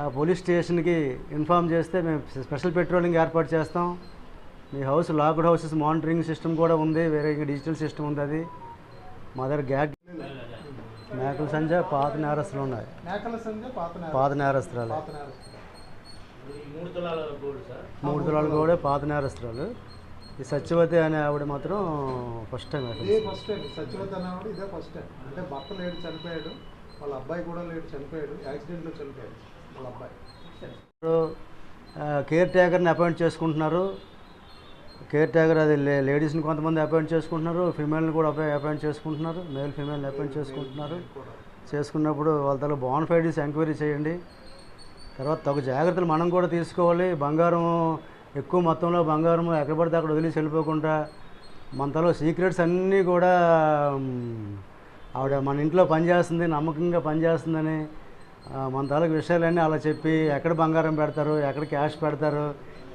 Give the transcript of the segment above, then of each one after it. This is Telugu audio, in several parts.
ఆ పోలీస్ స్టేషన్కి ఇన్ఫామ్ చేస్తే మేము స్పెషల్ పెట్రోలింగ్ ఏర్పాటు చేస్తాం. మీ house locked houses monitoring system కూడా ఉంది. వేరే ఇంకా డిజిటల్ సిస్టమ్ ఉంది అది. మా దగ్గర గ్యాట్ మేకల సంజ పాత నేరస్తులు ఉన్నాయి. పాత నేర పాత నేరస్తురాలు. మూడు తులాల గోల్డ్ సార్? మూడు తులాలు కూడా పాత నేరస్తురాలు. ఈ సత్యవతి అనే ఆవిడ మాత్రం first time first time Satyavathi అన్నవాడు ఇదే ఫస్ట్ టైం అంటే భర్త లేడు చనిపోయాడు. వాళ్ళ అబ్బాయి కూడా లేడు చనిపోయాడు. యాక్సిడెంట్లో చనిపోయాడు వాళ్ళ అబ్బాయి. కేర్ టేకర్ని అపాయింట్ చేసుకుంటున్నారు. కేర్ టేకర్ అది లేడీస్ని కొంతమంది అపాయింట్ చేసుకుంటున్నారు. ఫిమేల్ని కూడా అపాయి అపాయింట్ చేసుకుంటున్నారు. మేల్ ఫిమేల్ని అపాయింట్ చేసుకుంటున్నారు. చేసుకున్నప్పుడు వాళ్ళ తల బాన్ఫైడీస్ ఎంక్వైరీ చేయండి. తర్వాత తగు జాగ్రత్తలు మనం కూడా తీసుకోవాలి. బంగారం ఎక్కువ మొత్తంలో బంగారం ఎక్కడ పడితే అక్కడ వదిలేసి వెళ్ళిపోకుండా మన తలో సీక్రెట్స్ అన్నీ కూడా ఆవిడ మన ఇంట్లో పనిచేస్తుంది నమ్మకంగా పనిచేస్తుందని మన తాలూకు విషయాలన్నీ అలా చెప్పి ఎక్కడ బంగారం పెడతారు ఎక్కడ క్యాష్ పెడతారు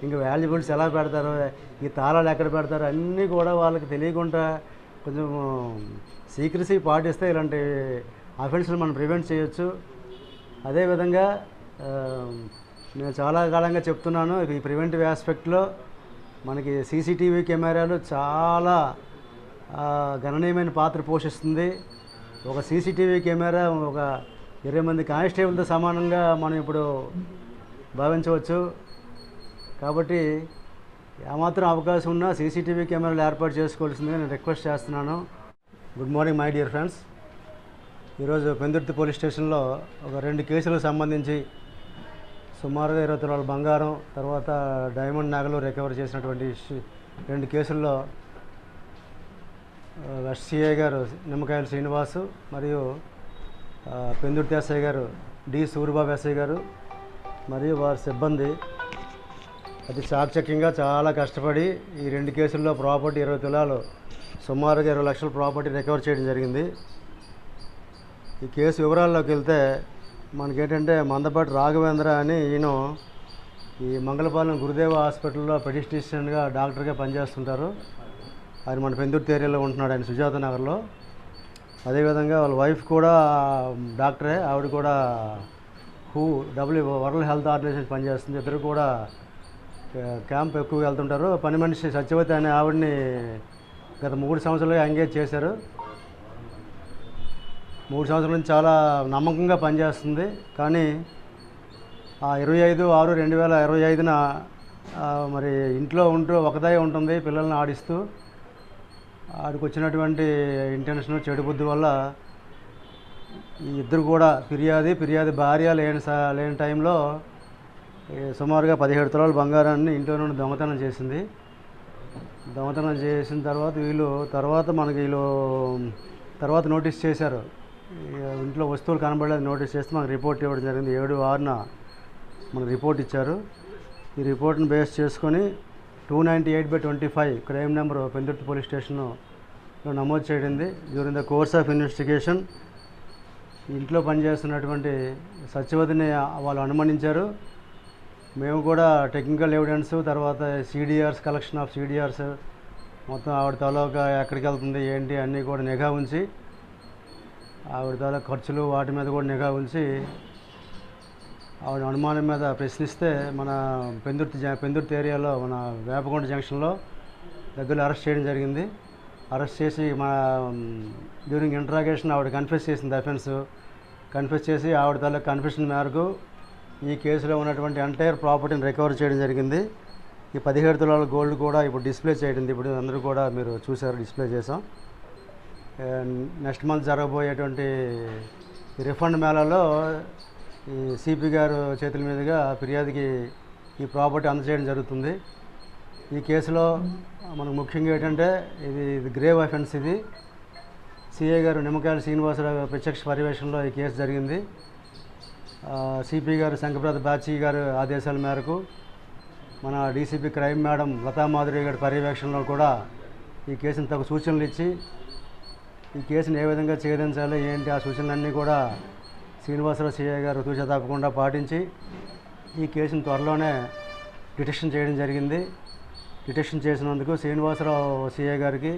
ఇంకా వాల్యుబుల్స్ ఎలా పెడతారు ఈ తాళాలు ఎక్కడ పెడతారు అన్నీ కూడా వాళ్ళకి తెలియకుండా కొంచెం సీక్రసీ పాటిస్తే ఇలాంటి అఫెన్స్లు మనం ప్రివెంట్ చేయొచ్చు. అదేవిధంగా నేను చాలా కాలంగా చెప్తున్నాను ఈ ప్రివెంటివ్ ఆస్పెక్ట్లో మనకి సీసీటీవీ కెమెరాలు చాలా గణనీయమైన పాత్ర పోషిస్తుంది. ఒక సీసీటీవీ కెమెరా ఒక ఇరవై మంది కానిస్టేబుల్తో సమానంగా మనం ఇప్పుడు భావించవచ్చు. కాబట్టి ఏమాత్రం అవకాశం ఉన్నా సీసీటీవీ కెమెరాలు ఏర్పాటు చేసుకోవాల్సిందిగా నేను రిక్వెస్ట్ చేస్తున్నాను. Good morning my dear friends. ఈరోజు పెందుర్తి పోలీస్ స్టేషన్లో ఒక రెండు కేసులకు సంబంధించి సుమారుగా ఇరవై తులాల బంగారం తర్వాత డైమండ్ నగలు రికవర్ చేసినటువంటి రెండు కేసుల్లో ఎస్సీఐ గారు నిమ్మకాయల శ్రీనివాసు మరియు ఆ, పెందుర్తి గారు డి సూర్యబాబు ఎస్ఐ గారు మరియు వారి సిబ్బంది అతి చాకచక్యంగా చాలా కష్టపడి ఈ రెండు కేసుల్లో ప్రాపర్టీ ఇరవై తులాలు సుమారుగా ఇరవై లక్షల ప్రాపర్టీ రికవర్ చేయడం జరిగింది. ఈ కేసు వివరాల్లోకి వెళ్తే మనకేంటంటే మందపాటి రాఘవేంద్ర అని ఈయన ఈ మంగళపాలెం గురుదేవ హాస్పిటల్లో పెడిస్టిషియన్గా డాక్టర్గా పనిచేస్తుంటారు. ఆయన మన పెందుర్తి ఏరియాలో ఉంటున్నాడు ఆయన సుజాత నగర్లో. అదేవిధంగా వాళ్ళ వైఫ్ కూడా డాక్టరే. ఆవిడ కూడా who W world health organisation పనిచేస్తుంది. ఇద్దరు కూడా క్యాంప్ ఎక్కువ వెళ్తుంటారు. పని మనిషి సత్యవతి అనే ఆవిడని గత మూడు సంవత్సరాలుగా ఎంగేజ్ చేశారు. మూడు సంవత్సరాల నుంచి చాలా నమ్మకంగా పనిచేస్తుంది. కానీ ఆ ఇరవై ఐదు ఆరు రెండు వేల ఇరవై ఐదున మరి ఇంట్లో ఉంటూ ఒకదాయి ఉంటుంది పిల్లల్ని ఆడిస్తూ. ఆడికి వచ్చినటువంటి ఇంటెన్షన్ చెడు బుద్ధి వల్ల ఈ ఇద్దరు కూడా ఫిర్యాది ఫిర్యాది భార్య లేని స లేని టైంలో సుమారుగా పదిహేడు తులాల బంగారాన్ని ఇంట్లో నుండి దొంగతనం చేసింది. దొంగతనం చేసిన తర్వాత వీళ్ళు తర్వాత మనకి వీళ్ళు తర్వాత నోటీస్ చేశారు. ఇంట్లో వస్తువులు కనబడలేదు నోటీస్ చేస్తే మనకు రిపోర్ట్ ఇవ్వడం జరిగింది. ఏడు ఆరున మనకు రిపోర్ట్ ఇచ్చారు. ఈ రిపోర్ట్ని బేస్ చేసుకొని two ninety eight by twenty five crime number Pendurthi police స్టేషన్లో నమోదు చేయడింది. During the course of investigation. ఇంట్లో పనిచేస్తున్నటువంటి సత్యవతిని వాళ్ళు అనుమానించారు. మేము కూడా టెక్నికల్ ఎవిడెన్స్ తర్వాత సీడీఆర్స్ కలెక్షన్ ఆఫ్ సీడీఆర్స్ మొత్తం ఆవిడ తాలూకా ఎక్కడికి వెళ్తుంది ఏంటి అన్నీ కూడా నిఘా ఉంచి ఆవిడ తాలూకా ఖర్చులు వాటి మీద కూడా నిఘా ఉంచి ఆవిడ అనుమానం మీద ప్రశ్నిస్తే మన పెందుర్తి పెందుర్తి ఏరియాలో మన వేపకొండ జంక్షన్లో దగ్గరలో అరెస్ట్ చేయడం జరిగింది. అరెస్ట్ చేసి మా డ్యూరింగ్ ఇంట్రాగేషన్ ఆవిడ కన్ఫెస్ చేసింది అఫెన్స్ కన్ఫెస్ చేసి ఆవిడ తల్లి కన్ఫెషన్ మేరకు ఈ కేసులో ఉన్నటువంటి ఎంటైర్ ప్రాపర్టీని రికవర్ చేయడం జరిగింది. ఈ పదిహేడు తులాల గోల్డ్ కూడా ఇప్పుడు డిస్ప్లే చేయడం ఇప్పుడు అందరూ కూడా మీరు చూశారు డిస్ప్లే చేసాం నెక్స్ట్ మంత్ జరగబోయేటువంటి రిఫండ్ మేళాలో ఈ సిపి గారు చేతుల మీదుగా ఫిర్యాదుకి ఈ ప్రాపర్టీ అందజేయడం జరుగుతుంది. ఈ కేసులో మనకు ముఖ్యంగా ఏంటంటే ఇది ఇది గ్రేవ్ అఫెన్స్ ఇది. సిఐ గారు నిమ్మకాయల శ్రీనివాసరావు ప్రత్యక్ష పర్యవేక్షణలో ఈ కేసు జరిగింది. సిపి గారు శంకరప్రసాద్ బాచి గారు ఆదేశాల మేరకు మన డీసీపీ క్రైమ్ మేడం లతామాధురి గారి పర్యవేక్షణలో కూడా ఈ కేసుని తగు సూచనలు ఇచ్చి ఈ కేసుని ఏ విధంగా ఛేదించాలి ఏంటి ఆ సూచనలన్నీ కూడా శ్రీనివాసరావు సిఐ గారు తూచా తప్పకుండా పాటించి ఈ కేసును త్వరలోనే డిటెక్షన్ చేయడం జరిగింది. డిటెక్షన్ చేసినందుకు శ్రీనివాసరావు సిఐ గారికి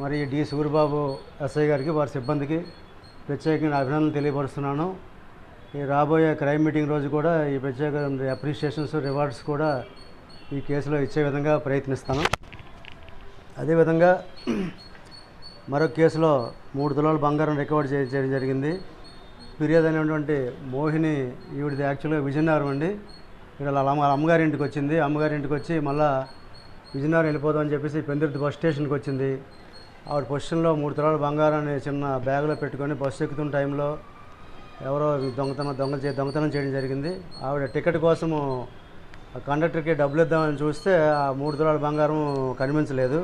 మరి డి సూరిబాబు ఎస్ఐ గారికి వారి సిబ్బందికి ప్రత్యేకంగా అభినందనలు తెలియపరుస్తున్నాను. ఈ రాబోయే క్రైమ్ మీటింగ్ రోజు కూడా ఈ ప్రత్యేక అప్రిషియేషన్స్ రివార్డ్స్ కూడా ఈ కేసులో ఇచ్చే విధంగా ప్రయత్నిస్తాను. అదేవిధంగా మరొక కేసులో మూడు తులాల బంగారం రికవర్ చేయడం జరిగింది. ఫిర్యాదు అనేటువంటి మోహిని ఈవిడిది యాక్చువల్గా విజయనగరం అండి. ఇక్కడ వాళ్ళ అమ్మ అమ్మగారి ఇంటికి వచ్చింది. అమ్మగారి ఇంటికి వచ్చి మళ్ళా విజయనగరం వెళ్ళిపోదాం అని చెప్పేసి పెందుర్తి బస్ స్టేషన్కి వచ్చింది. ఆవిడ పొజిషన్లో మూడు తరాల బంగారాన్ని చిన్న బ్యాగ్లో పెట్టుకొని బస్సు ఎక్కుతున్న టైంలో ఎవరో దొంగతనం దొంగ దొంగతనం చేయడం జరిగింది. ఆవిడ టికెట్ కోసము ఆ కండక్టర్కి డబ్బులు ఇద్దామని చూస్తే ఆ మూడు తులాల బంగారం కనిపించలేదు.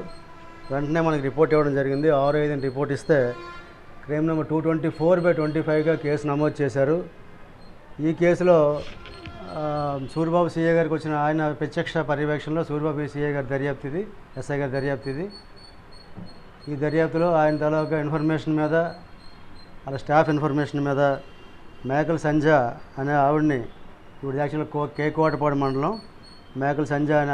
వెంటనే మనకి రిపోర్ట్ ఇవ్వడం జరిగింది. ఆరు ఐదుని రిపోర్ట్ ఇస్తే crime number two twenty four by twenty ఫైవ్గా కేసు నమోదు చేశారు. ఈ కేసులో సూర్యబాబు సీఏ గారికి వచ్చిన ఆయన ప్రత్యక్ష పర్యవేక్షణలో సూర్యబాబు సీఏ గారి దర్యాప్తు ఇది ఎస్ఐ గారి దర్యాప్తు ఇది. ఈ దర్యాప్తులో ఆయన తాలూకా ఇన్ఫర్మేషన్ మీద వాళ్ళ స్టాఫ్ ఇన్ఫర్మేషన్ మీద మేకల సంజ అనే ఆవిడ్ని ఇప్పుడు యాక్చువల్గా కో కేకోటపాడు మండలం మేకల్ సంజ అనే